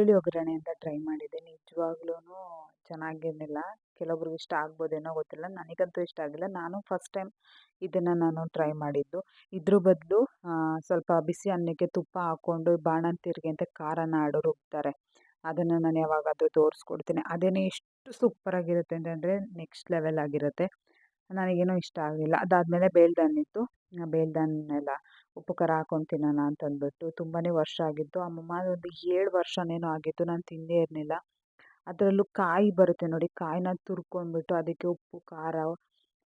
ಈರುಳ್ಳಿ ಒಗ್ಗರಣೆ ಅಂತ ಟ್ರೈ ಮಾಡಿದ್ದೆ ನಿಜವಾಗ್ಲೂ ಚೆನ್ನಾಗಿರಲಿಲ್ಲ. ಕೆಲವೊಬ್ರಿಗೆ ಇಷ್ಟ ಆಗ್ಬೋದೇನೋ ಗೊತ್ತಿಲ್ಲ. ನನಗಂತೂ ಇಷ್ಟ ಆಗಿಲ್ಲ. ನಾನು ಫಸ್ಟ್ ಟೈಮ್ ಇದನ್ನು ನಾನು ಟ್ರೈ ಮಾಡಿದ್ದು. ಇದ್ರ ಬದಲು ಸ್ವಲ್ಪ ಬಿಸಿ ಅನ್ನಕ್ಕೆ ತುಪ್ಪ ಹಾಕ್ಕೊಂಡು ಬಾಣಂತಿಯರಿಗೆ ಅಂತ ಖಾರನ ಆಡೋರು ರುಬ್ತಾರೆ ಅದನ್ನು ನಾನು ಯಾವಾಗಾದರೂ ತೋರಿಸ್ಕೊಡ್ತೀನಿ. ಅದೇನೇ ಎಷ್ಟು ಸೂಪರಾಗಿರುತ್ತೆ ಅಂತಂದರೆ ನೆಕ್ಸ್ಟ್ ಲೆವೆಲ್ ಆಗಿರುತ್ತೆ. ನನಗೇನೋ ಇಷ್ಟ ಆಗಲಿಲ್ಲ. ಅದಾದಮೇಲೆ ಬೇಲ್ದನ್ ಇತ್ತು ಎಲ್ಲ ಉಪ್ಪು ಖಾರ ಹಾಕೊಂಡು ತಿನ್ನೋಣ ಅಂತಂದ್ಬಿಟ್ಟು ತುಂಬಾ ವರ್ಷ ಆಗಿತ್ತು. ಅಮ್ಮಮ್ಮ ಒಂದು ಏಳು ವರ್ಷನೇನೋ ಆಗಿತ್ತು, ನಾನು ತಿಂದೇ ಇರಲಿಲ್ಲ. ಅದರಲ್ಲೂ ಕಾಯಿ ಬರುತ್ತೆ ನೋಡಿ, ಕಾಯಿನ ತುರ್ಕೊಂಡ್ಬಿಟ್ಟು ಅದಕ್ಕೆ ಉಪ್ಪು, ಖಾರ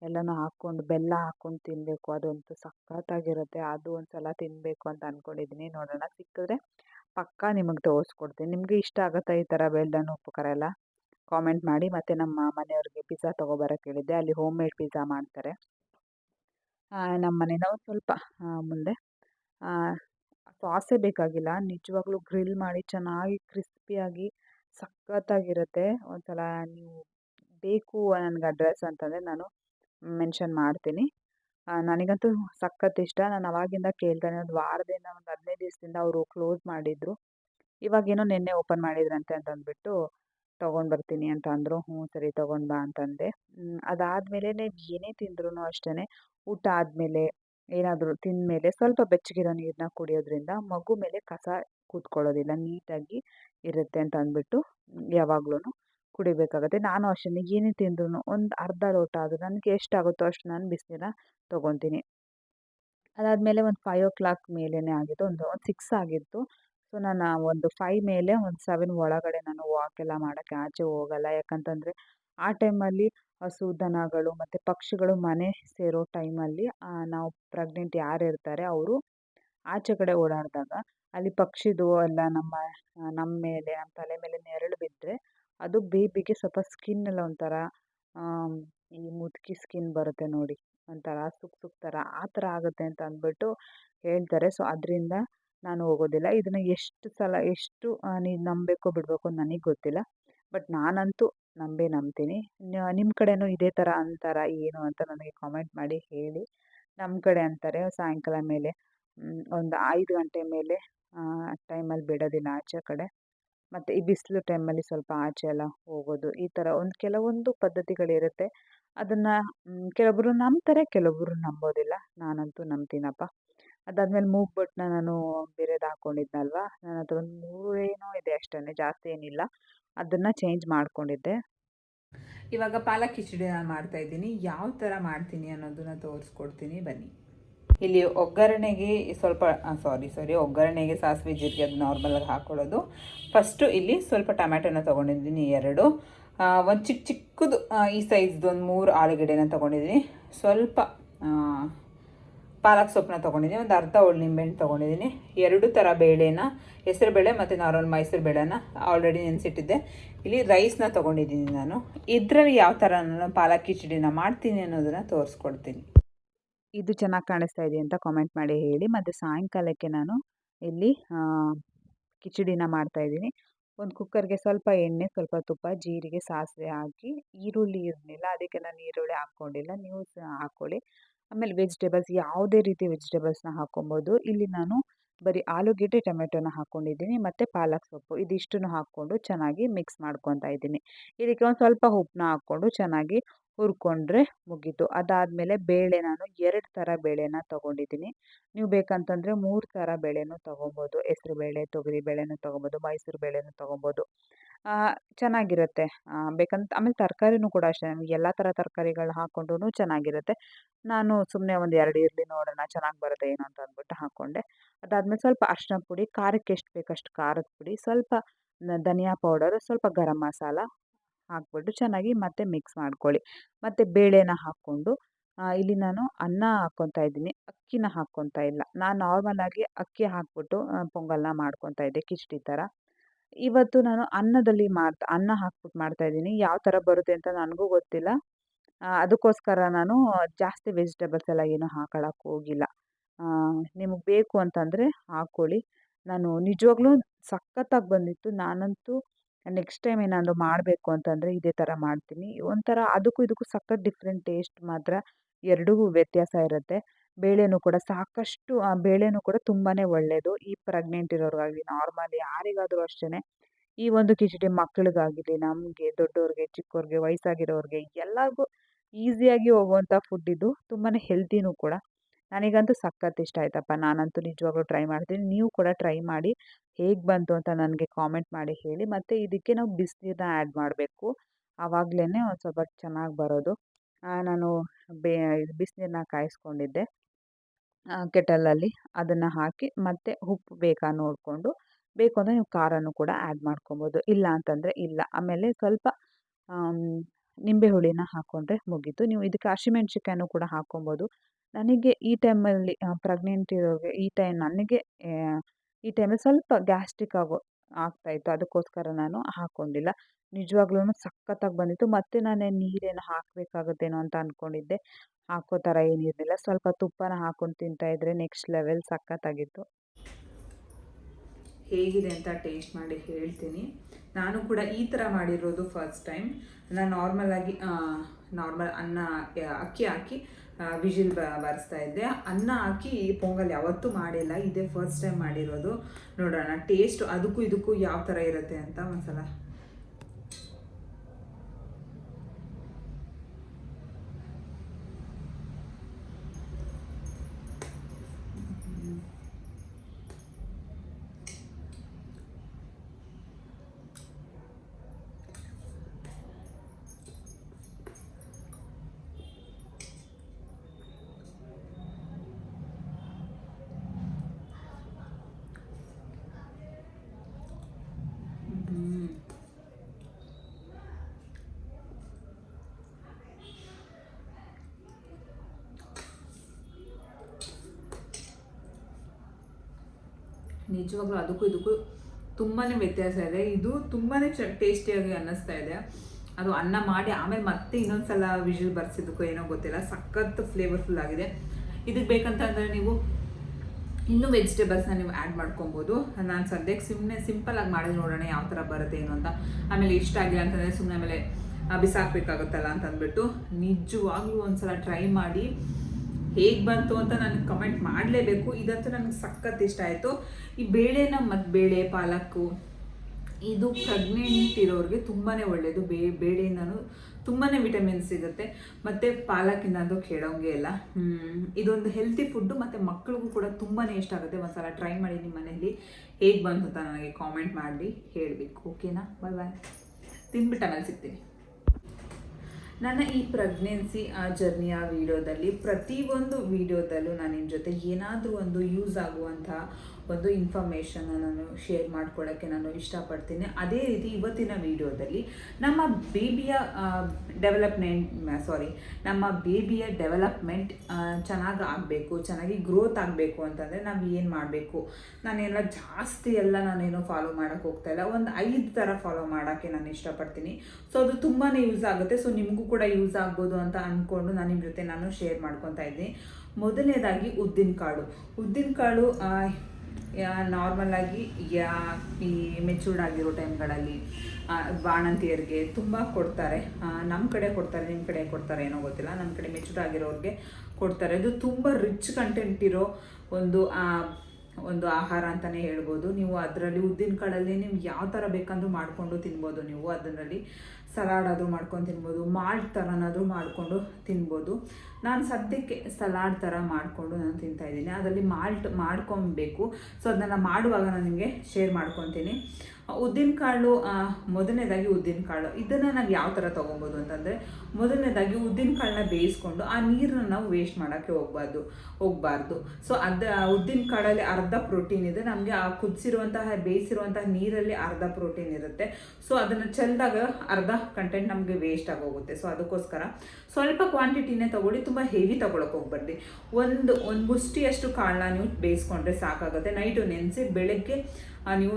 ಎಲ್ಲನೂ ಹಾಕ್ಕೊಂಡು, ಬೆಲ್ಲ ಹಾಕ್ಕೊಂಡು ತಿನ್ನಬೇಕು ಅದಂತೂ ಸಖತ್ತಾಗಿರುತ್ತೆ. ಅದು ಒಂದು ಸಲ ತಿನ್ನಬೇಕು ಅಂತ ಅಂದ್ಕೊಂಡಿದ್ದೀನಿ ನೋಡೋಣ, ಸಿಕ್ಕಿದ್ರೆ ಪಕ್ಕಾ ನಿಮಗೆ ತೋರಿಸ್ಕೊಡ್ತೀನಿ. ನಿಮಗೆ ಇಷ್ಟ ಆಗುತ್ತಾ ಈ ಥರ ಬೆಲ್ಲನೂ ಉಪ್ಪು ಖಾರ ಎಲ್ಲ? ಕಾಮೆಂಟ್ ಮಾಡಿ. ಮತ್ತು ನಮ್ಮ ಮನೆಯವ್ರಿಗೆ ಪಿಜ್ಜಾ ತೊಗೊಬರಕ್ಕೆ ಹೇಳಿದ್ದೆ. ಅಲ್ಲಿ ಹೋಮ್ ಮೇಡ್ ಪಿಜ್ಜಾ ಮಾಡ್ತಾರೆ. ನಮ್ಮ ಮನೆಯಿಂದ ಒಂದು ಸ್ವಲ್ಪ ಮುಂದೆ ಸಾಸೇ ಬೇಕಾಗಿಲ್ಲ. ನಿಜವಾಗ್ಲೂ ಗ್ರಿಲ್ ಮಾಡಿ ಚೆನ್ನಾಗಿ ಕ್ರಿಸ್ಪಿಯಾಗಿ ಸಖತ್ತಾಗಿರುತ್ತೆ. ಒಂದು ಸಲ ನೀವು ಬೇಕು ನನಗೆ ಅಡ್ರೆಸ್ ಅಂತಂದರೆ ನಾನು ಮೆನ್ಷನ್ ಮಾಡ್ತೀನಿ. ನನಗಂತೂ ಸಖತ್ ಇಷ್ಟ. ನಾನು ಅವಾಗಿಂದ ಕೇಳ್ತಾನೆ ಒಂದು ವಾರದಿಂದ, ಒಂದು ಹದಿನೈದು ದಿವಸದಿಂದ ಅವರು ಕ್ಲೋಸ್ ಮಾಡಿದ್ರು. ಇವಾಗೇನೋ ನಿನ್ನೆ ಓಪನ್ ಮಾಡಿದ್ರಂತೆ ಅಂತ ಅಂದ್ಬಿಟ್ಟು ತೊಗೊಂಡು ಬರ್ತೀನಿ ಅಂತ ಅಂದರು. ಹ್ಞೂ ಸರಿ ತೊಗೊಂಡು ಬಾ ಅಂತಂದೆ. ಅದಾದಮೇಲೆ ಏನೇ ತಿಂದ್ರೂ ಅಷ್ಟೇ ಊಟ ಆದಮೇಲೆ ಏನಾದರೂ ತಿಂದಮೇಲೆ ಸ್ವಲ್ಪ ಬೆಚ್ಚಗಿರೋ ನೀರನ್ನ ಕುಡಿಯೋದ್ರಿಂದ ಮಗು ಮೇಲೆ ಕಸ ಕೂತ್ಕೊಳ್ಳೋದಿಲ್ಲ, ನೀಟಾಗಿ ಇರುತ್ತೆ ಅಂತ ಅಂದ್ಬಿಟ್ಟು ಯಾವಾಗ್ಲೂ ಕುಡಿಬೇಕಾಗುತ್ತೆ. ನಾನು ಅಷ್ಟೇ ಏನೇ ತಿಂದ್ರೂ ಒಂದು ಅರ್ಧ ಲೋಟ ಅದು ನನಗೆ ಎಷ್ಟಾಗುತ್ತೋ ಅಷ್ಟು ನಾನು ಬಿಸಿನೀರ ತೊಗೊತೀನಿ. ಅದಾದಮೇಲೆ ಒಂದು ಫೈವ್ ಓ ಕ್ಲಾಕ್ ಮೇಲೇ ಆಗಿತ್ತು, ಒಂದು ಒಂದು ಸಿಕ್ಸ್ ಆಗಿತ್ತು. ಸೊ, ನಾನು ಒಂದು ಫೈವ್ ಮೇಲೆ ಒಂದು ಸೆವೆನ್ ಒಳಗಡೆ ನಾನು ವಾಕೆಲ್ಲ ಮಾಡೋಕ್ಕೆ ಆಚೆ ಹೋಗಲ್ಲ. ಯಾಕಂತಂದರೆ, ಆ ಟೈಮಲ್ಲಿ ಹಸು, ದನಗಳು ಮತ್ತು ಪಕ್ಷಿಗಳು ಮನೆ ಸೇರೋ ಟೈಮಲ್ಲಿ ನಾವು ಪ್ರೆಗ್ನೆಂಟ್ ಯಾರು ಇರ್ತಾರೆ, ಅವರು ಆಚೆ ಕಡೆ ಓಡಾಡಿದಾಗ ಅಲ್ಲಿ ಪಕ್ಷಿದು ಎಲ್ಲ ನಮ್ಮ ನಮ್ಮ ಮೇಲೆ ನಮ್ಮ ತಲೆ ಮೇಲೆ ನೆರಳು ಬಿದ್ದರೆ ಅದು ಬೇಬಿಗೆ ಸ್ವಲ್ಪ ಸ್ಕಿನ್ ಎಲ್ಲ ಒಂಥರ ಈ ಮುದುಕಿ ಸ್ಕಿನ್ ಬರುತ್ತೆ ನೋಡಿ. ಒಂಥರ ಸುಕ್ ಸುಕ್ ಥರ ಆ ಥರ ಆಗುತ್ತೆ ಅಂತ ಅಂದ್ಬಿಟ್ಟು ಹೇಳ್ತಾರೆ. ಸೊ ಅದರಿಂದ ನಾನು ಹೋಗೋದಿಲ್ಲ. ಇದನ್ನು ಎಷ್ಟು ಸಲ, ಎಷ್ಟು ನೀವು ನಂಬಬೇಕೋ ಬಿಡಬೇಕೋ ನನಗೆ ಗೊತ್ತಿಲ್ಲ. ಬಟ್ ನಾನಂತೂ ನಂಬೇ ನಂಬ್ತೀನಿ. ನಿಮ್ಮ ಕಡೆಯೂ ಇದೇ ಥರ ಅಂತಾರ, ಏನು ಅಂತ ನನಗೆ ಕಾಮೆಂಟ್ ಮಾಡಿ ಹೇಳಿ. ನಮ್ಮ ಕಡೆ ಅಂತಾರೆ, ಸಾಯಂಕಾಲ ಮೇಲೆ ಒಂದು ಐದು ಗಂಟೆ ಮೇಲೆ ಟೈಮಲ್ಲಿ ಬಿಡೋದಿಲ್ಲ ಆಚೆ ಕಡೆ. ಮತ್ತು ಈ ಬಿಸಿಲು ಟೈಮಲ್ಲಿ ಸ್ವಲ್ಪ ಆಚೆ ಎಲ್ಲ ಹೋಗೋದು, ಈ ಥರ ಒಂದು ಕೆಲವೊಂದು ಪದ್ಧತಿಗಳಿರುತ್ತೆ. ಅದನ್ನು ಕೆಲವೊಬ್ಬರು ನಂಬ್ತಾರೆ ಕೆಲವೊಬ್ಬರು ನಂಬೋದಿಲ್ಲ. ನಾನಂತೂ ನಂಬ್ತೀನಪ್ಪ. ಅದಾದಮೇಲೆ ಮೂಗ್ಬೊಟ್ಟನ್ನ ನಾನು ಬೇರೆದು ಹಾಕ್ಕೊಂಡಿದ್ನಲ್ವ ನನ್ನ ಹತ್ರ ಒಂದು ಮೂರು ಏನೋ ಇದೆ ಅಷ್ಟೇ ಜಾಸ್ತಿ ಏನಿಲ್ಲ. ಅದನ್ನು ಚೇಂಜ್ ಮಾಡ್ಕೊಂಡಿದ್ದೆ. ಇವಾಗ ಪಾಲಕ್ ಕಿಚಡಿ ನಾನು ಮಾಡ್ತಾ ಇದ್ದೀನಿ. ಯಾವ ಥರ ಮಾಡ್ತೀನಿ ಅನ್ನೋದನ್ನ ತೋರಿಸ್ಕೊಡ್ತೀನಿ. ಬನ್ನಿ. ಇಲ್ಲಿ ಒಗ್ಗರಣೆಗೆ ಸ್ವಲ್ಪ ಸಾರಿ ಸಾರಿ ಒಗ್ಗರಣೆಗೆ ಸಾಸಿವೆ ಜೀರಿಗೆ ಅದು ನಾರ್ಮಲಾಗಿ ಹಾಕ್ಕೊಳ್ಳೋದು ಫಸ್ಟು ಇಲ್ಲಿ ಸ್ವಲ್ಪ ಟೊಮ್ಯಾಟೊನ ತೊಗೊಂಡಿದ್ದೀನಿ, ಎರಡು. ಒಂದು ಚಿಕ್ಕ ಚಿಕ್ಕದು ಈ ಸೈಜ್ದು ಒಂದು ಮೂರು ಆಲೂಗಡ್ಡೆನ ತೊಗೊಂಡಿದ್ದೀನಿ. ಸ್ವಲ್ಪ ಪಾಲಕ್ ಸೊಪ್ಪನ್ನ ತೊಗೊಂಡಿದ್ದೀನಿ, ಒಂದು ಅರ್ಧ ಹೋಳು ನಿಂಬೆಹಣ್ಣು ತೊಗೊಂಡಿದ್ದೀನಿ. ಎರಡು ಥರ ಬೇಳೆನ ಹೆಸರುಬೇಳೆ ಮತ್ತು ನಾರ್ಮಲ್ ಮೈಸೂರು ಬೇಳೆನ ಆಲ್ರೆಡಿ ನೆನೆಸಿಟ್ಟಿದ್ದೆ. ಇಲ್ಲಿ ರೈಸ್ನ ತೊಗೊಂಡಿದ್ದೀನಿ ನಾನು. ಇದರಲ್ಲಿ ಯಾವ ಥರ ನಾನು ಪಾಲಕ್ ಕಿಚಡಿನ ಮಾಡ್ತೀನಿ ಅನ್ನೋದನ್ನು ತೋರಿಸ್ಕೊಡ್ತೀನಿ. ಇದು ಚೆನ್ನಾಗಿ ಕಾಣಿಸ್ತಾ ಇದೆ ಅಂತ ಕಾಮೆಂಟ್ ಮಾಡಿ ಹೇಳಿ. ಮತ್ತು ಸಾಯಂಕಾಲಕ್ಕೆ ನಾನು ಇಲ್ಲಿ ಕಿಚಡಿನ ಮಾಡ್ತಾಯಿದ್ದೀನಿ ಒಂದು ಕುಕ್ಕರ್ಗೆ ಸ್ವಲ್ಪ ಎಣ್ಣೆ, ಸ್ವಲ್ಪ ತುಪ್ಪ, ಜೀರಿಗೆ, ಸಾಸಿವೆ ಹಾಕಿ ಈರುಳ್ಳಿ ಇರಲಿಲ್ಲ. ಅದಕ್ಕೆ ನಾನು ಈರುಳ್ಳಿ ಹಾಕ್ಕೊಂಡಿಲ್ಲ. ನೀವು ಹಾಕ್ಕೊಳ್ಳಿ. ಆಮೇಲೆ ವೆಜಿಟೇಬಲ್ಸ್ ಯಾವುದೇ ರೀತಿ ವೆಜಿಟೇಬಲ್ಸ್ನ ಹಾಕ್ಕೊಬೋದು. ಇಲ್ಲಿ ನಾನು ಬರೀ ಆಲೂಗೆಡ್ಡೆ, ಟೊಮೆಟೊನ ಹಾಕ್ಕೊಂಡಿದ್ದೀನಿ ಮತ್ತು ಪಾಲಕ್ ಸೊಪ್ಪು. ಇದಿಷ್ಟನ್ನು ಹಾಕ್ಕೊಂಡು ಚೆನ್ನಾಗಿ ಮಿಕ್ಸ್ ಮಾಡ್ಕೊತಾ ಇದ್ದೀನಿ. ಇದಕ್ಕೆ ಒಂದು ಸ್ವಲ್ಪ ಉಪ್ಪನ್ನ ಹಾಕ್ಕೊಂಡು ಚೆನ್ನಾಗಿ ಹುರ್ಕೊಂಡ್ರೆ ಮುಗೀತು. ಅದಾದಮೇಲೆ ಬೇಳೆ ನಾನು ಎರಡು ಥರ ಬೇಳೆನ ತೊಗೊಂಡಿದ್ದೀನಿ. ನೀವು ಬೇಕಂತಂದರೆ ಮೂರು ಥರ ಬೇಳೆನೂ ತೊಗೊಬೋದು. ಹೆಸ್ರು ಬೇಳೆ, ತೊಗರಿ ಬೇಳೆನೂ ತೊಗೊಬೋದು, ಮೈಸೂರು ಬೇಳೆನೂ ತೊಗೊಬೋದು. ಚೆನ್ನಾಗಿರುತ್ತೆ. ಬೇಕಂತ, ಆಮೇಲೆ ತರಕಾರಿನೂ ಕೂಡ ಅಷ್ಟೇ. ಎಲ್ಲ ಥರ ತರಕಾರಿಗಳು ಹಾಕ್ಕೊಂಡ್ರೂ ಚೆನ್ನಾಗಿರುತ್ತೆ. ನಾನು ಸುಮ್ಮನೆ ಒಂದು ಎರಡು ಇರಲಿ ನೋಡೋಣ, ಚೆನ್ನಾಗಿ ಬರುತ್ತೆ ಏನು ಅಂತ ಅಂದ್ಬಿಟ್ಟು ಹಾಕ್ಕೊಂಡೆ ಅದಾದಮೇಲೆ ಸ್ವಲ್ಪ ಅರಿಶಿನ ಪುಡಿ ಖಾರಕ್ಕೆ ಎಷ್ಟು ಬೇಕಷ್ಟು ಖಾರದ ಪುಡಿ, ಸ್ವಲ್ಪ ಧನಿಯಾ ಪೌಡರು, ಸ್ವಲ್ಪ ಗರಂ ಮಸಾಲ ಹಾಕ್ಬಿಟ್ಟು ಚೆನ್ನಾಗಿ ಮತ್ತೆ ಮಿಕ್ಸ್ ಮಾಡ್ಕೊಳ್ಳಿ. ಮತ್ತು ಬೇಳೆನ ಹಾಕ್ಕೊಂಡು ಇಲ್ಲಿ ನಾನು ಅನ್ನ ಹಾಕ್ಕೊತಾ ಇದ್ದೀನಿ. ಅಕ್ಕಿನ ಹಾಕ್ಕೊತಾ ಇಲ್ಲ. ನಾನು ನಾರ್ಮಲಾಗಿ ಅಕ್ಕಿ ಹಾಕ್ಬಿಟ್ಟು ಪೊಂಗಲ್ನ ಮಾಡ್ಕೊತಾ ಇದ್ದೆ ಕಿಚಡಿ ಥರ ಇವತ್ತು ನಾನು ಅನ್ನದಲ್ಲಿ ಮಾಡ್ತಾ, ಅನ್ನ ಹಾಕ್ಬಿಟ್ಟು ಮಾಡ್ತಾಯಿದ್ದೀನಿ ಯಾವ ಥರ ಬರುತ್ತೆ ಅಂತ ನನಗೂ ಗೊತ್ತಿಲ್ಲ. ಅದಕ್ಕೋಸ್ಕರ ನಾನು ಜಾಸ್ತಿ ವೆಜಿಟೇಬಲ್ಸ್ ಎಲ್ಲ ಏನು ಹಾಕೊಳ್ಳೋಕೆ ಹೋಗಿಲ್ಲ. ನಿಮಗೆ ಬೇಕು ಅಂತಂದರೆ ಹಾಕ್ಕೊಳ್ಳಿ. ನಾನು ನಿಜವಾಗ್ಲೂ ಸಖತ್ತಾಗಿ ಬಂದಿತ್ತು. ನಾನಂತೂ ನೆಕ್ಸ್ಟ್ ಟೈಮ್ ಏನಾದರೂ ಮಾಡಬೇಕು ಅಂತಂದರೆ ಇದೇ ಥರ ಮಾಡ್ತೀನಿ. ಒಂಥರ ಅದಕ್ಕೂ ಇದಕ್ಕೂ ಸಖತ್ ಡಿಫ್ರೆಂಟ್ ಟೇಸ್ಟ್ ಮಾತ್ರ ಎರಡಿಗೂ ವ್ಯತ್ಯಾಸ ಇರುತ್ತೆ. ಬೇಳೆನೂ ಕೂಡ ಸಾಕಷ್ಟು, ಆ, ಬೇಳೆನೂ ಕೂಡ ತುಂಬಾ ಒಳ್ಳೆಯದು ಈ ಪ್ರೆಗ್ನೆಂಟ್ ಇರೋರಿಗಾಗಲಿ ನಾರ್ಮಲ್ ಯಾರಿಗಾದರೂ ಅಷ್ಟೇ ಈ ಒಂದು ಕಿಚಡಿ ಮಕ್ಕಳಿಗಾಗಲಿ ನಮಗೆ ದೊಡ್ಡವ್ರಿಗೆ ಚಿಕ್ಕವ್ರಿಗೆ ವಯಸ್ಸಾಗಿರೋರಿಗೆ ಎಲ್ಲರಿಗೂ ಈಸಿಯಾಗಿ ಹೋಗುವಂಥ ಫುಡ್ ಇದು. ತುಂಬಾ ಹೆಲ್ತಿನೂ ಕೂಡ. ನನಗಂತೂ ಸಖತ್ ಇಷ್ಟ ಆಯ್ತಪ್ಪ. ನಾನಂತೂ ನಿಜವಾಗ್ಲೂ ಟ್ರೈ ಮಾಡ್ತೀನಿ. ನೀವು ಕೂಡ ಟ್ರೈ ಮಾಡಿ. ಹೇಗೆ ಬಂತು ಅಂತ ನನಗೆ ಕಾಮೆಂಟ್ ಮಾಡಿ ಹೇಳಿ. ಮತ್ತು ಇದಕ್ಕೆ ನಾವು ಬಿಸಿನೀರನ್ನ ಆ್ಯಡ್ ಮಾಡಬೇಕು. ಆವಾಗಲೇ ಒಂದು ಸ್ವಲ್ಪ ಚೆನ್ನಾಗಿ ಬರೋದು. ನಾನು ಬೇ ಬಿಸಿನೀರನ್ನ ಕಾಯಿಸ್ಕೊಂಡಿದ್ದೆ. ಕೆಟಲಲ್ಲಿ ಅದನ್ನು ಹಾಕಿ ಮತ್ತು ಉಪ್ಪು ಬೇಕಾ ನೋಡಿಕೊಂಡು, ಬೇಕು ಅಂದರೆ ನೀವು ಖಾರನೂ ಕೂಡ ಆ್ಯಡ್ ಮಾಡ್ಕೊಬೋದು. ಇಲ್ಲ ಅಂತಂದರೆ ಇಲ್ಲ. ಆಮೇಲೆ ಸ್ವಲ್ಪ ನಿಂಬೆ ಹುಳಿನ ಹಾಕ್ಕೊಂಡ್ರೆ ಮುಗೀತು. ನೀವು ಇದಕ್ಕೆ ಹಸಿಮೆಣ್ಸಿನ್ಕಾಯಿನೂ ಕೂಡ ಹಾಕ್ಕೊಬೋದು ನನಗೆ ಈ ಟೈಮಲ್ಲಿ ಪ್ರೆಗ್ನೆಂಟ್ ಇರೋರಿಗೆ ಈ ಟೈಮ್ ನನಗೆ ಈ ಟೈಮಲ್ಲಿ ಸ್ವಲ್ಪ ಗ್ಯಾಸ್ಟ್ರಿಕ್ ಆಗೋ, ಆಗ್ತಾಯಿತ್ತು. ಅದಕ್ಕೋಸ್ಕರ ನಾನು ಹಾಕ್ಕೊಂಡಿಲ್ಲ ನಿಜವಾಗ್ಲೂ ಸಖತ್ತಾಗಿ ಬಂದಿತ್ತು. ಮತ್ತೆ ನಾನು ನೀರೇನು ಹಾಕಬೇಕಾಗುತ್ತೇನೋ ಅಂತ ಅಂದ್ಕೊಂಡಿದ್ದೆ ಹಾಕೋ ಥರ ಏನಿರಲಿಲ್ಲ. ಸ್ವಲ್ಪ ತುಪ್ಪನ ಹಾಕ್ಕೊಂಡು ತಿಂತಾಯಿದ್ರೆ ನೆಕ್ಸ್ಟ್ ಲೆವೆಲ್ ಸಖತ್ತಾಗಿತ್ತು. ಹೇಗಿದೆ ಅಂತ ಟೇಸ್ಟ್ ಮಾಡಿ ಹೇಳ್ತೀನಿ. ನಾನು ಕೂಡ ಈ ಥರ ಮಾಡಿರೋದು ಫಸ್ಟ್ ಟೈಮ್ ನಾನು ನಾರ್ಮಲಾಗಿ ನಾರ್ಮಲ್ ಅನ್ನ ಅಕ್ಕಿ ಹಾಕಿ ವಿಜಿಲ್ ಬ ಬರೆಸ್ತಾ ಇದ್ದೆ. ಅನ್ನ ಹಾಕಿ ಪೊಂಗಲ್ ಯಾವತ್ತೂ ಮಾಡಿಲ್ಲ. ಇದೇ ಫಸ್ಟ್ ಟೈಮ್ ಮಾಡಿರೋದು. ನೋಡೋಣ ಟೇಸ್ಟ್ ಅದಕ್ಕೂ ಇದಕ್ಕೂ ಯಾವ ಥರ ಇರುತ್ತೆ ಅಂತ ಒಂದ್ಸಲ ಹ್ಮ್. ನಿಜವಾಗ್ಲೂ ಅದಕ್ಕೂ ಇದಕ್ಕೂ ತುಂಬಾ ವ್ಯತ್ಯಾಸ ಇದೆ. ಇದು ತುಂಬಾ ಚ ಟೇಸ್ಟಿಯಾಗಿ ಅನ್ನಿಸ್ತಾ ಇದೆ. ಅದು ಅನ್ನ ಮಾಡಿ ಆಮೇಲೆ ಮತ್ತೆ ಇನ್ನೊಂದ್ಸಲ ವಿಜಿಲ್ ಬರ್ಸಿದ್ದಕ್ಕೂ ಏನೋ ಗೊತ್ತಿಲ್ಲ. ಸಖತ್ ಫ್ಲೇವರ್ಫುಲ್ ಆಗಿದೆ. ಇದಕ್ಕೆ ಬೇಕಂತಂದರೆ ನೀವು ಇನ್ನೂ ವೆಜಿಟೇಬಲ್ಸ್ನ ನೀವು ಆ್ಯಡ್ ಮಾಡ್ಕೊಬೋದು. ನಾನು ಸದ್ಯಕ್ಕೆ ಸುಮ್ಮನೆ ಸಿಂಪಲಾಗಿ ಮಾಡಿದ್ರೆ ನೋಡೋಣ ಯಾವ ಥರ ಬರುತ್ತೆ ಏನು ಅಂತ. ಆಮೇಲೆ ಇಷ್ಟ ಆಗಿಲ್ಲ ಅಂತಂದರೆ ಸುಮ್ಮನೆ ಆಮೇಲೆ ಬಿಸಾಕ್ಬೇಕಾಗುತ್ತಲ್ಲ ಅಂತ ಅಂದ್ಬಿಟ್ಟು ನಿಜವಾಗ್ಲೂ ಒಂದ್ಸಲ ಟ್ರೈ ಮಾಡಿ ಹೇಗೆ ಬಂತು ಅಂತ ನನಗೆ ಕಮೆಂಟ್ ಮಾಡಲೇಬೇಕು. ಇದಂತೂ ನನಗೆ ಸಖತ್ ಇಷ್ಟ ಆಯಿತು. ಈ ಬೇಳೆನ ಮತ್ತು ಬೇಳೆ, ಪಾಲಕ್ಕು, ಇದು ಪ್ರೆಗ್ನೆಂಟ್ ಇರೋರಿಗೆ ತುಂಬಾ ಒಳ್ಳೆಯದು ಬೇ, ಬೇಳೆಯಿಂದನೂ ತುಂಬಾ ವಿಟಮಿನ್ ಸಿಗುತ್ತೆ. ಮತ್ತು ಪಾಲಕಿಂದ ಅದು ಕೇಳೋಂಗೆ ಇಲ್ಲ ಇದೊಂದು ಹೆಲ್ತಿ ಫುಡ್ಡು ಮತ್ತು ಮಕ್ಳಿಗೂ ಕೂಡ ತುಂಬಾ ಇಷ್ಟ ಆಗುತ್ತೆ. ಒಂದ್ಸಲ ಟ್ರೈ ಮಾಡಿ ನಿಮ್ಮ ಮನೆಯಲ್ಲಿ ಹೇಗೆ ಬಂತು ಅಂತ ನನಗೆ ಕಾಮೆಂಟ್ ಮಾಡಿ ಹೇಳಬೇಕು. ಓಕೆನಾ ಬಾಯ್ ಬಾಯ್ ತಿಂದ್ಬಿಟ್ಟು ಆಮೇಲೆ ಸಿಗ್ತೀನಿ. ನನ್ನ ಈ ಪ್ರೆಗ್ನೆನ್ಸಿ ಜರ್ನಿಯ ವಿಡಿಯೋದಲ್ಲಿ ಪ್ರತಿಯೊಂದು ವಿಡಿಯೋದಲ್ಲೂ ನಾನು ನಿಮ್ಮ ಜೊತೆ ಏನಾದರೂ ಒಂದು ಯೂಸ್ ಆಗುವಂಥ ಒಂದು ಇನ್ಫಾರ್ಮೇಷನ್ನ ನಾನು ಶೇರ್ ಮಾಡ್ಕೊಳ್ಳೋಕ್ಕೆ ನಾನು ಇಷ್ಟಪಡ್ತೀನಿ. ಅದೇ ರೀತಿ ಇವತ್ತಿನ ವಿಡಿಯೋದಲ್ಲಿ ನಮ್ಮ ಬೇಬಿಯ ಡೆವಲಪ್ಮೆಂಟ್ ಸಾರಿ ನಮ್ಮ ಬೇಬಿಯ ಡೆವಲಪ್ಮೆಂಟ್ ಚೆನ್ನಾಗಿ ಆಗಬೇಕು, ಚೆನ್ನಾಗಿ ಗ್ರೋತ್ ಆಗಬೇಕು ಅಂತಂದರೆ ನಾವು ಏನು ಮಾಡಬೇಕು? ನಾನೆಲ್ಲ ಜಾಸ್ತಿ ಎಲ್ಲ ನಾನೇನು ಫಾಲೋ ಮಾಡೋಕ್ಕೆ ಹೋಗ್ತಾ ಇಲ್ಲ. ಒಂದು ಐದು ಥರ ಫಾಲೋ ಮಾಡೋಕ್ಕೆ ನಾನು ಇಷ್ಟಪಡ್ತೀನಿ. ಸೊ ಅದು ತುಂಬಾ ಯೂಸ್ ಆಗುತ್ತೆ. ಸೊ ನಿಮಗೂ ಕೂಡ ಯೂಸ್ ಆಗ್ಬೋದು ಅಂತ ಅಂದ್ಕೊಂಡು ನಾನು ನಿಮ್ಮ ಜೊತೆ ನಾನು ಶೇರ್ ಮಾಡ್ಕೊತಾ ಇದ್ದೀನಿ. ಮೊದಲನೇದಾಗಿ ಉದ್ದಿನ ಕಾಳು ಉದ್ದಿನ ಕಾಳು ನಾರ್ಮಲ್ ಆಗಿ ಯಾ, ಈ ಮೆಚೂರ್ಡ್ ಆಗಿರೋ ಟೈಮ್ಗಳಲ್ಲಿ ಬಾಣಂತಿಯರಿಗೆ ತುಂಬ ಕೊಡ್ತಾರೆ. ನಮ್ಮ ಕಡೆ ಕೊಡ್ತಾರೆ ನಿಮ್ಮ ಕಡೆ ಕೊಡ್ತಾರೆ ಏನೋ ಗೊತ್ತಿಲ್ಲ. ನಮ್ಮ ಕಡೆ ಮೆಚೂರ್ಡ್ ಆಗಿರೋರಿಗೆ ಕೊಡ್ತಾರೆ. ಇದು ತುಂಬ ರಿಚ್ ಕಂಟೆಂಟ್ ಇರೋ ಒಂದು ಒಂದು ಆಹಾರ ಅಂತಲೇ ಹೇಳ್ಬೋದು. ನೀವು ಅದರಲ್ಲಿ ಉದ್ದಿನ ಕಾಳಲ್ಲಿ ನಿಮ್ಗೆ ಯಾವ ಥರ ಬೇಕಂದ್ರೂ ಮಾಡಿಕೊಂಡು ತಿನ್ಬೋದು ನೀವು. ಅದರಲ್ಲಿ ಸಲಾಡ್ ಅದು ಮಾಡ್ಕೊಂಡು ತಿನ್ಬೋದು ಮಾಲ್ಟ್ ಥರನಾದರೂ ಮಾಡಿಕೊಂಡು ತಿನ್ಬೋದು. ನಾನು ಸದ್ಯಕ್ಕೆ ಸಲಾಡ್ ಥರ ಮಾಡಿಕೊಂಡು ನಾನು ತಿಂತಾ ಇದ್ದೀನಿ. ಅದರಲ್ಲಿ ಮಾಲ್ಟ್ ಮಾಡ್ಕೊಬೇಕು. ಸೊ ಅದನ್ನು ಮಾಡುವಾಗ ನಾನು ನಿಮಗೆ ಶೇರ್ ಮಾಡ್ಕೊತೀನಿ. ಉದ್ದಿನ ಕಾಳು ಮೊದಲನೇದಾಗಿ ಉದ್ದಿನ ಕಾಳು. ಇದನ್ನು ನಾವು ಯಾವ ಥರ ತೊಗೊಬೋದು ಅಂತಂದರೆ, ಮೊದಲನೇದಾಗಿ ಉದ್ದಿನ ಕಾಳನ್ನ ಬೇಯಿಸ್ಕೊಂಡು ಆ ನೀರನ್ನ ನಾವು ವೇಸ್ಟ್ ಮಾಡೋಕ್ಕೆ ಹೋಗ್ಬಾರ್ದು, ಹೋಗಬಾರ್ದು. ಸೊ ಅದ ಉದ್ದಿನ ಕಾಳಲ್ಲಿ ಅರ್ಧ ಪ್ರೋಟೀನ್ ಇದೆ. ನಮಗೆ ಆ ಕುದಿಸಿರುವಂತಹ, ಬೇಯಿಸಿರುವಂತಹ ನೀರಲ್ಲಿ ಅರ್ಧ ಪ್ರೋಟೀನ್ ಇರುತ್ತೆ. ಸೊ ಅದನ್ನು ಚೆಲ್ದಾಗ ಅರ್ಧ ಕಂಟೆಂಟ್ ನಮಗೆ ವೇಸ್ಟ್ ಆಗೋಗುತ್ತೆ. ಸೊ ಅದಕ್ಕೋಸ್ಕರ ಸ್ವಲ್ಪ ಕ್ವಾಂಟಿಟಿನೇ ತೊಗೊಳ್ಳಿ, ತುಂಬ ಹೆವಿ ತೊಗೊಳಕ್ಕೆ ಹೋಗ್ಬಾರ್ದು ಒಂದು ಒಂದು ಮುಷ್ಟಿಯಷ್ಟು ಕಾಳನ್ನ ನೀವು ಬೇಯಿಸ್ಕೊಂಡ್ರೆ ಸಾಕಾಗುತ್ತೆ. ನೈಟು ನೆನೆಸಿ ಬೆಳಗ್ಗೆ ನೀವು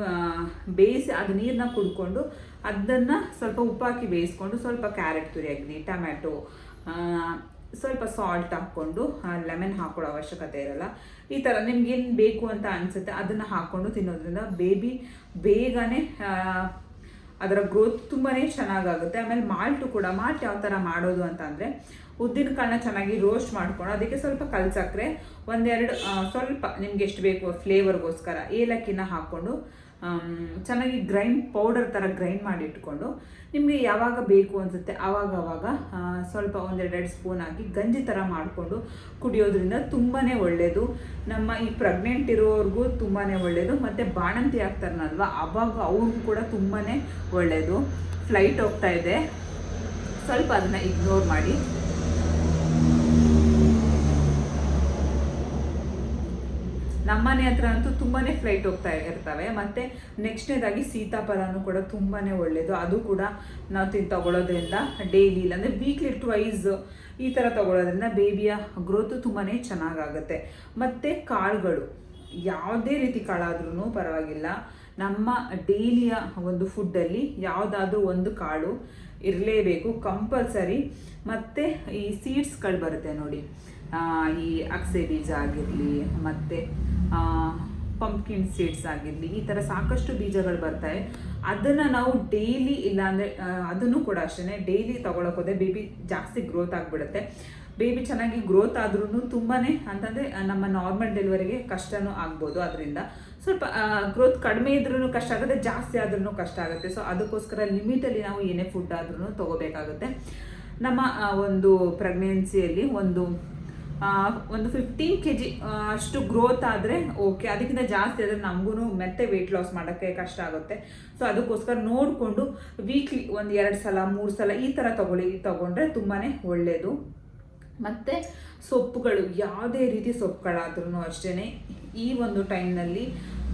ಬೇಯಿಸಿ ಅದು ನೀರನ್ನ ಕುಡ್ಕೊಂಡು ಅದನ್ನು ಸ್ವಲ್ಪ ಉಪ್ಪಾಕಿ ಬೇಯಿಸ್ಕೊಂಡು ಸ್ವಲ್ಪ ಕ್ಯಾರೆಟ್ ತುರಿ ಆಗಲಿ ಟೊಮ್ಯಾಟೊ ಸ್ವಲ್ಪ ಸಾಲ್ಟ್ ಹಾಕ್ಕೊಂಡು ಲೆಮನ್ ಹಾಕ್ಕೊಳ್ಳೋ ಅವಶ್ಯಕತೆ ಇರಲ್ಲ. ಈ ಥರ ನಿಮ್ಗೇನು ಬೇಕು ಅಂತ ಅನಿಸುತ್ತೆ ಅದನ್ನು ಹಾಕ್ಕೊಂಡು ತಿನ್ನೋದ್ರಿಂದ ಬೇಬಿ ಬೇಗನೆ ಅದರ ಗ್ರೋತ್ ತುಂಬಾ ಚೆನ್ನಾಗಾಗುತ್ತೆ. ಆಮೇಲೆ ಮಾಲ್ಟು ಕೂಡ ಮಾಲ್ಟ್ ಯಾವ ಥರ ಮಾಡೋದು ಅಂತ ಅಂದರೆ ಉದ್ದಿನ ಕಾಳನ್ನ ಚೆನ್ನಾಗಿ ರೋಸ್ಟ್ ಮಾಡ್ಕೊಂಡು ಅದಕ್ಕೆ ಸ್ವಲ್ಪ ಕಲ್ಸಕ್ರೆ ಒಂದೆರಡು ಸ್ವಲ್ಪ ನಿಮ್ಗೆ ಎಷ್ಟು ಬೇಕು ಫ್ಲೇವರ್ಗೋಸ್ಕರ ಏಲಕ್ಕಿನ ಹಾಕ್ಕೊಂಡು ಚೆನ್ನಾಗಿ ಗ್ರೈಂಡ್ ಪೌಡರ್ ಥರ ಗ್ರೈಂಡ್ ಮಾಡಿ ಇಟ್ಕೊಂಡು ನಿಮಗೆ ಯಾವಾಗ ಬೇಕು ಅನಿಸುತ್ತೆ ಆವಾಗ ಆವಾಗ ಸ್ವಲ್ಪ ಒಂದೆರಡೆರಡು ಸ್ಪೂನ್ ಹಾಕಿ ಗಂಜಿ ಥರ ಮಾಡಿಕೊಂಡು ಕುಡಿಯೋದ್ರಿಂದ ತುಂಬಾ ಒಳ್ಳೆಯದು ನಮ್ಮ ಈ ಪ್ರೆಗ್ನೆಂಟ್ ಇರೋವ್ರಿಗೂ ತುಂಬಾ ಒಳ್ಳೆಯದು ಮತ್ತು ಬಾಣಂತಿ ಆಗ್ತಾರನಲ್ವ ಆವಾಗ ಅವ್ರಿಗೂ ಕೂಡ ತುಂಬಾ ಒಳ್ಳೆಯದು ಫ್ಲೈಟ್ ಹೋಗ್ತಾ ಇದೆ. ಸ್ವಲ್ಪ ಅದನ್ನು ಇಗ್ನೋರ್ ಮಾಡಿ. ನಮ್ಮನೆ ಹತ್ರ ಅಂತೂ ತುಂಬಾ ಫ್ಲೈಟ್ ಹೋಗ್ತಾ ಇರ್ತವೆ. ಮತ್ತು ನೆಕ್ಸ್ಟ್ನೇದಾಗಿ ಸೀತಾಫಲನೂ ಕೂಡ ತುಂಬಾ ಒಳ್ಳೆಯದು ಅದು ಕೂಡ ನಾವು ತಿನ್ ತಗೊಳ್ಳೋದ್ರಿಂದ ಡೈಲಿ ಇಲ್ಲಾಂದರೆ ವೀಕ್ಲಿ ಟ್ವೈಸ್ ಈ ಥರ ತಗೊಳ್ಳೋದ್ರಿಂದ ಬೇಬಿಯ ಗ್ರೋತು ತುಂಬಾ ಚೆನ್ನಾಗಾಗುತ್ತೆ. ಮತ್ತು ಕಾಳುಗಳು. ಯಾವುದೇ ರೀತಿ ಕಾಳಾದ್ರೂ ಪರವಾಗಿಲ್ಲ. ನಮ್ಮ ಡೈಲಿಯ ಒಂದು ಫುಡ್ಡಲ್ಲಿ ಯಾವುದಾದ್ರೂ ಒಂದು ಕಾಳು ಇರಲೇಬೇಕು ಕಂಪಲ್ಸರಿ ಮತ್ತು ಈ ಸೀಡ್ಸ್ಗಳು ಬರುತ್ತೆ ನೋಡಿ. ಈ ಅಗಸೆ ಬೀಜ ಆಗಿರಲಿ, ಮತ್ತು ಪಂಪ್ಕಿನ್ ಸೀಡ್ಸ್ ಆಗಿರಲಿ, ಈ ಥರ ಸಾಕಷ್ಟು ಬೀಜಗಳು ಬರ್ತವೆ. ಅದನ್ನು ನಾವು ಡೈಲಿ ಇಲ್ಲಾಂದರೆ ಅದನ್ನು ಕೂಡ ಅಷ್ಟೇ ಡೈಲಿ ಹೋದೆ ಬೇಬಿ ಜಾಸ್ತಿ ಗ್ರೋತ್ ಆಗಿಬಿಡುತ್ತೆ. ಬೇಬಿ ಚೆನ್ನಾಗಿ ಗ್ರೋತ್ ಆದ್ರೂ ತುಂಬಾ ಅಂತಂದರೆ ನಮ್ಮ ನಾರ್ಮಲ್ ಡೆಲಿವರಿಗೆ ಕಷ್ಟನೂ ಆಗ್ಬೋದು ಅದರಿಂದ. ಸ್ವಲ್ಪ ಗ್ರೋತ್ ಕಡಿಮೆ ಇದ್ರೂ ಕಷ್ಟ ಆಗುತ್ತೆ, ಜಾಸ್ತಿ ಆದ್ರೂ ಕಷ್ಟ ಆಗುತ್ತೆ. ಸೊ ಅದಕ್ಕೋಸ್ಕರ ಲಿಮಿಟಲ್ಲಿ ನಾವು ಏನೇ ಫುಡ್ ಆದ್ರೂ ತೊಗೋಬೇಕಾಗುತ್ತೆ. ನಮ್ಮ ಒಂದು ಪ್ರೆಗ್ನೆನ್ಸಿಯಲ್ಲಿ ಒಂದು ಒಂದು ಫಿಫ್ಟೀನ್ ಕೆ ಜಿ ಅಷ್ಟು ಗ್ರೋತ್ ಆದರೆ ಓಕೆ ಅದಕ್ಕಿಂತ ಜಾಸ್ತಿ ಆದರೆ ನಮಗೂ ಮತ್ತೆ ವೆಯ್ಟ್ ಲಾಸ್ ಮಾಡೋಕ್ಕೆ ಕಷ್ಟ ಆಗುತ್ತೆ. ಸೊ ಅದಕ್ಕೋಸ್ಕರ ನೋಡಿಕೊಂಡು ವೀಕ್ಲಿ ಒಂದು ಎರಡು ಸಲ, ಮೂರು ಸಲ ಈ ಥರ ತಗೊಳ್ಳಿ, ತೊಗೊಂಡ್ರೆ ತುಂಬಾ ಒಳ್ಳೆಯದು ಮತ್ತು ಸೊಪ್ಪುಗಳು, ಯಾವುದೇ ರೀತಿ ಸೊಪ್ಪುಗಳಾದ್ರೂ ಅಷ್ಟೇ ಈ ಒಂದು ಟೈಮ್ನಲ್ಲಿ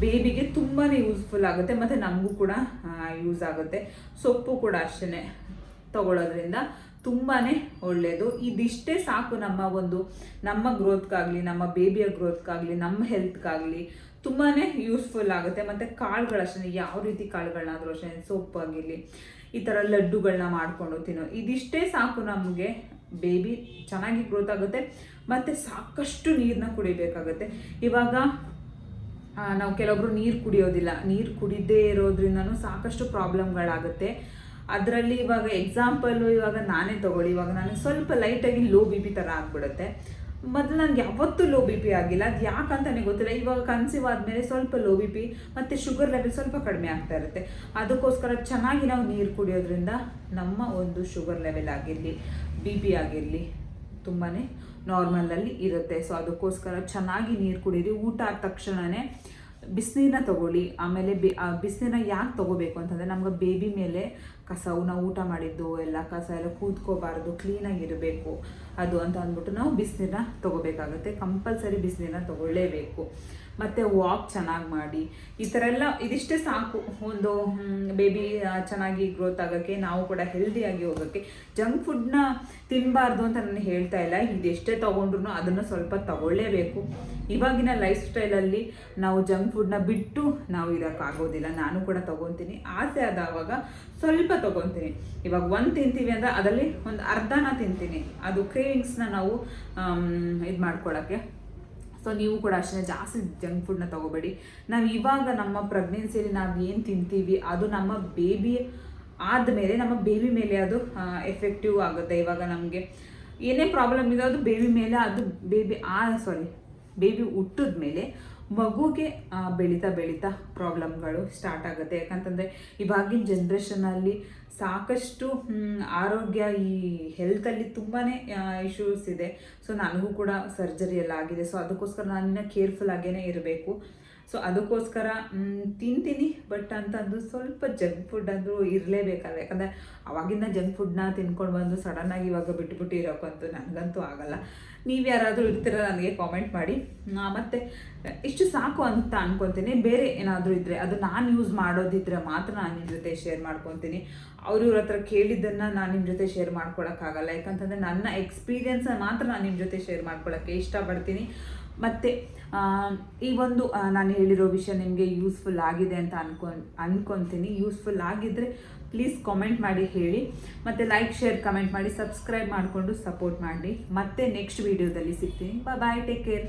ಬೇಬಿಗೆ ತುಂಬಾ ಯೂಸ್ಫುಲ್ ಆಗುತ್ತೆ. ಮತ್ತು ನಮಗೂ ಕೂಡ ಯೂಸ್ ಆಗುತ್ತೆ. ಸೊಪ್ಪು ಕೂಡ ಅಷ್ಟೇ ತಗೊಳ್ಳೋದ್ರಿಂದ ತುಂಬಾ ಒಳ್ಳೆಯದು. ಇದಿಷ್ಟೇ ಸಾಕು ನಮ್ಮ ಒಂದು, ನಮ್ಮ ಗ್ರೋತ್ಗಾಗಲಿ, ನಮ್ಮ ಬೇಬಿಯ ಗ್ರೋತ್ಗಾಗಲಿ, ನಮ್ಮ ಹೆಲ್ತ್ಗಾಗಲಿ. ತುಂಬಾ ಯೂಸ್ಫುಲ್ ಆಗುತ್ತೆ. ಮತ್ತು ಕಾಳುಗಳಷ್ಟೇ, ಯಾವ ರೀತಿ ಕಾಳುಗಳನ್ನಾದರೂ ಅಷ್ಟೇ, ಸೊಪ್ಪು ಆಗಿರಲಿ, ಈ ಥರ ಲಡ್ಡುಗಳನ್ನ ಮಾಡಿಕೊಂಡು ತಿನ್ನೋ. ಇದಿಷ್ಟೇ ಸಾಕು ನಮಗೆ. ಬೇಬಿ ಚೆನ್ನಾಗಿ ಗ್ರೋತ್ ಆಗುತ್ತೆ. ಮತ್ತು ಸಾಕಷ್ಟು ನೀರನ್ನ ಕುಡಿಬೇಕಾಗುತ್ತೆ. ಇವಾಗ ನಾವು ಕೆಲವೊಬ್ರು ನೀರು ಕುಡಿಯೋದಿಲ್ಲ. ನೀರು ಕುಡಿದೇ ಇರೋದ್ರಿಂದನೂ ಸಾಕಷ್ಟು ಪ್ರಾಬ್ಲಮ್ಗಳಾಗುತ್ತೆ. ಅದರಲ್ಲಿ ಇವಾಗ ಎಕ್ಸಾಂಪಲ್ಲು ಇವಾಗ ನಾನೇ ತಗೊಳ್ಳಿ, ಇವಾಗ ನನಗೆ ಸ್ವಲ್ಪ ಲೈಟಾಗಿ ಲೋ ಬಿ ಪಿ ಥರ ಆಗ್ಬಿಡುತ್ತೆ. ಮೊದಲು ನನಗೆ ಯಾವತ್ತೂ ಲೋ ಬಿ ಪಿ ಆಗಿಲ್ಲ, ಅದು ಯಾಕಂತಲೇ ಗೊತ್ತಿಲ್ಲ. ಇವಾಗ ಕನ್ಸೀವ್ ಆದಮೇಲೆ ಸ್ವಲ್ಪ ಲೋ ಬಿ ಪಿ ಮತ್ತು ಶುಗರ್ ಲೆವೆಲ್ ಸ್ವಲ್ಪ ಕಡಿಮೆ ಆಗ್ತಾ ಇರುತ್ತೆ. ಅದಕ್ಕೋಸ್ಕರ ಚೆನ್ನಾಗಿ ನಾವು ನೀರು ಕುಡಿಯೋದ್ರಿಂದ ನಮ್ಮ ಒಂದು ಶುಗರ್ ಲೆವೆಲ್ ಆಗಿರಲಿ ಬಿ ಪಿ ಆಗಿರಲಿ ತುಂಬಾ ನಾರ್ಮಲಲ್ಲಿ ಇರುತ್ತೆ. ಸೊ ಅದಕ್ಕೋಸ್ಕರ ಚೆನ್ನಾಗಿ ನೀರು ಕುಡಿಯಿರಿ ಊಟ ಆದ ತಕ್ಷಣವೇ ಬಿಸಿನೀರನ್ನ ತಗೊಳ್ಳಿ. ಆಮೇಲೆ ಬಿ ಬಿಸಿನೀರನ್ನ ಯಾಕೆ ತಗೋಬೇಕು ಅಂತಂದರೆ, ನಮ್ಗೆ ಬೇಬಿ ಮೇಲೆ ಕಸವು ನಾವು ಊಟ ಮಾಡಿದ್ದು, ಎಲ್ಲ ಕಸ ಎಲ್ಲ ಕೂತ್ಕೋಬಾರ್ದು ಕ್ಲೀನಾಗಿರಬೇಕು ಅದು ಅಂತ ಅಂದ್ಬಿಟ್ಟು ನಾವು ಬಿಸಿನೀರನ್ನ ತಗೋಬೇಕಾಗುತ್ತೆ. ಕಂಪಲ್ಸರಿ ಬಿಸಿನೀರನ್ನ ತಗೊಳ್ಳೇಬೇಕು. ಮತ್ತು ವಾಕ್ ಚೆನ್ನಾಗಿ ಮಾಡಿ. ಈ ಥರ ಎಲ್ಲ ಇದಿಷ್ಟೇ ಸಾಕು. ಒಂದು ಬೇಬಿ ಚೆನ್ನಾಗಿ ಗ್ರೋತ್ ಆಗೋಕ್ಕೆ, ನಾವು ಕೂಡ ಹೆಲ್ದಿಯಾಗಿ ಹೋಗೋಕ್ಕೆ. ಜಂಕ್ ಫುಡ್ನ ತಿನ್ನಬಾರ್ದು ಅಂತ ನಾನು ಹೇಳ್ತಾ ಇಲ್ಲ. ಇದೆಷ್ಟೇ ತೊಗೊಂಡ್ರು ಅದನ್ನು ಸ್ವಲ್ಪ ತಗೊಳ್ಳೇಬೇಕು. ಇವಾಗಿನ ಲೈಫ್ ಸ್ಟೈಲಲ್ಲಿ ನಾವು ಜಂಕ್ ಫುಡ್ನ ಬಿಟ್ಟು ನಾವು ಇರೋಕ್ಕಾಗೋದಿಲ್ಲ ನಾನು ಕೂಡ ತೊಗೊತೀನಿ. ಆಸೆ ಆದವಾಗ ಸ್ವಲ್ಪ ತೊಗೊತೀನಿ. ಇವಾಗ ಒಂದು ತಿಂತೀವಿ ಅಂದರೆ ಅದರಲ್ಲಿ ಒಂದು ಅರ್ಧನ ತಿಂತೀನಿ. ಅದು ಕ್ರೇವಿಂಗ್ಸ್ನ ನಾವು ಇದು ಮಾಡ್ಕೊಳ್ಳೋಕ್ಕೆ ಸೊ ನೀವು ಕೂಡ ಅಷ್ಟೇ ಜಾಸ್ತಿ ಜಂಕ್ ಫುಡ್ನ ತಗೋಬೇಡಿ. ನಾವು ಇವಾಗ ನಮ್ಮ ಪ್ರೆಗ್ನೆನ್ಸಿಯಲ್ಲಿ ನಾವು ಏನು ತಿಂತೀವಿ, ಅದು ನಮ್ಮ ಬೇಬಿ ಆದಮೇಲೆ, ನಮ್ಮ ಬೇಬಿ ಮೇಲೆ ಅದು ಎಫೆಕ್ಟಿವ್ ಆಗುತ್ತೆ ಇವಾಗ ನಮಗೆ. ಏನೇ ಪ್ರಾಬ್ಲಮ್ ಇದೆ ಅದು ಬೇಬಿ ಮೇಲೆ, ಅದು ಬೇಬಿ ಆ ಸಾರಿ ಬೇಬಿ ಹುಟ್ಟಿದ ಮೇಲೆ ಮಗುಗೆ ಬೆಳೀತಾ ಬೆಳೀತಾ ಪ್ರಾಬ್ಲಮ್ಗಳು ಸ್ಟಾರ್ಟ್ ಆಗುತ್ತೆ. ಯಾಕಂತಂದರೆ ಇವಾಗಿನ ಜನ್ರೇಷನಲ್ಲಿ ಸಾಕಷ್ಟು ಆರೋಗ್ಯ ಈ ಹೆಲ್ತಲ್ಲಿ ತುಂಬಾ ಇಶ್ಯೂಸ್ ಇದೆ. ಸೊ ನನಗೂ ಕೂಡ ಸರ್ಜರಿ ಎಲ್ಲ ಆಗಿದೆ. ಸೊ ಅದಕ್ಕೋಸ್ಕರ ನಾನು ಕೇರ್ಫುಲ್ ಆಗೇ ಇರಬೇಕು. ಸೊ ಅದಕ್ಕೋಸ್ಕರ ತಿಂತೀನಿ. ಬಟ್ ಅಂತಂದು ಸ್ವಲ್ಪ ಜಂಕ್ ಫುಡ್ ಅಂದರೂ ಇರಲೇಬೇಕಲ್ಲ. ಯಾಕಂದರೆ ಅವಾಗಿಂದ ಜಂಕ್ ಫುಡ್ನ ತಿನ್ಕೊಂಡು ಬಂದು ಸಡನ್ನಾಗಿ ಇವಾಗ ಬಿಟ್ಬಿಟ್ಟು ಇರೋಕ್ಕಂತೂ ನನಗಂತೂ ಆಗಲ್ಲ. ನೀವು ಯಾರಾದರೂ ಇರ್ತೀರ ನನಗೆ ಕಾಮೆಂಟ್ ಮಾಡಿ. ಮತ್ತು, ಇಷ್ಟು ಸಾಕು ಅಂತ ಅನ್ಕೊತೀನಿ. ಬೇರೆ ಏನಾದರೂ ಇದ್ದರೆ ಅದು ನಾನು ಯೂಸ್ ಮಾಡೋದಿದ್ರೆ ಮಾತ್ರ ನಾನು ನಿಮ್ಮ ಜೊತೆ ಶೇರ್ ಮಾಡ್ಕೊತೀನಿ. ಅವ್ರ ಇವ್ರ ಹತ್ರ ಕೇಳಿದ್ದನ್ನು ನಾನು ನಿಮ್ಮ ಜೊತೆ ಶೇರ್ ಮಾಡ್ಕೊಳಕ್ಕಾಗಲ್ಲ. ಯಾಕಂತಂದರೆ ನನ್ನ ಎಕ್ಸ್ಪೀರಿಯೆನ್ಸ್ ಮಾತ್ರ ನಾನು ನಿಮ್ಮ ಜೊತೆ ಶೇರ್ ಮಾಡ್ಕೊಳ್ಳೋಕ್ಕೆ ಇಷ್ಟಪಡ್ತೀನಿ. ಮತ್ತು ಈ ಒಂದು ನಾನು ಹೇಳಿರೋ ವಿಷಯ ನಿಮಗೆ ಯೂಸ್ಫುಲ್ ಆಗಿದೆ ಅಂತ ಅನ್ಕೊ ಅನ್ಕೊತೀನಿ. ಯೂಸ್ಫುಲ್ ಆಗಿದ್ದರೆ ಪ್ಲೀಸ್ ಕಾಮೆಂಟ್ ಮಾಡಿ ಹೇಳಿ. ಮತ್ತು ಲೈಕ್ ಶೇರ್ ಕಮೆಂಟ್ ಮಾಡಿ ಸಬ್ಸ್ಕ್ರೈಬ್ ಮಾಡಿಕೊಂಡು ಸಪೋರ್ಟ್ ಮಾಡಿ. ಮತ್ತೆ ನೆಕ್ಸ್ಟ್ ವೀಡಿಯೋದಲ್ಲಿ ಸಿಗ್ತೀನಿ. Bye take care